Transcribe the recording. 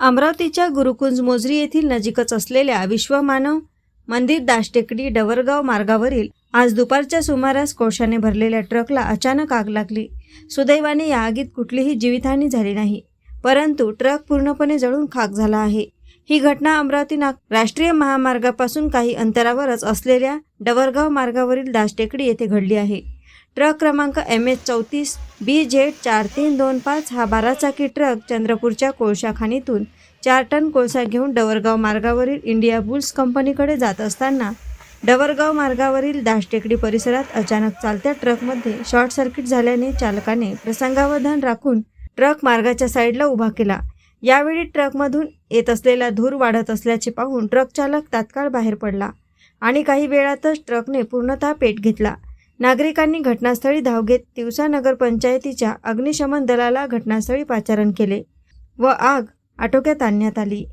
अमरावतीच्या गुरुकुंज मोजरी येथील नजीकच असलेल्या विश्वमानव मंदिर दाशटेकडी डवरगाव मार्गावरील आज दुपारच्या सुमारास कोळशाने भरलेल्या ट्रकला अचानक आग लागली. सुदैवाने या आगीत कुठलीही जीवितहानी झाली नाही परंतु ट्रक पूर्णपणे जळून खाक झाला आहे. ही घटना अमरावती नाग राष्ट्रीय महामार्गापासून काही अंतरावरच असलेल्या डवरगाव मार्गावरील दाशटेकडी येथे घडली आहे. ट्रक क्रमांक एम एच चौतीस बी झेड चार तीन दोन पाच हा बाराचाकी ट्रक चंद्रपूरच्या कोळशा खाणीतून चार टन कोळसा घेऊन डवरगाव मार्गावरील इंडिया बुल्स कंपनीकडे जात असताना डवरगाव मार्गावरील दासटेकडी परिसरात अचानक चालत्या ट्रकमध्ये शॉर्ट सर्किट झाल्याने चालकाने प्रसंगावधान राखून ट्रक मार्गाच्या साईडला उभा केला. यावेळी ट्रकमधून येत असलेला धूर वाढत असल्याचे पाहून ट्रक चालक तात्काळ बाहेर पडला आणि काही वेळातच ट्रकने पूर्णतः पेट घेतला. नागरिकांनी घटनास्थळी धाव घेत तिवसा नगर पंचायतीच्या अग्निशमन दलाला घटनास्थळी पाचारण केले व आग आटोक्यात आणण्यात आली.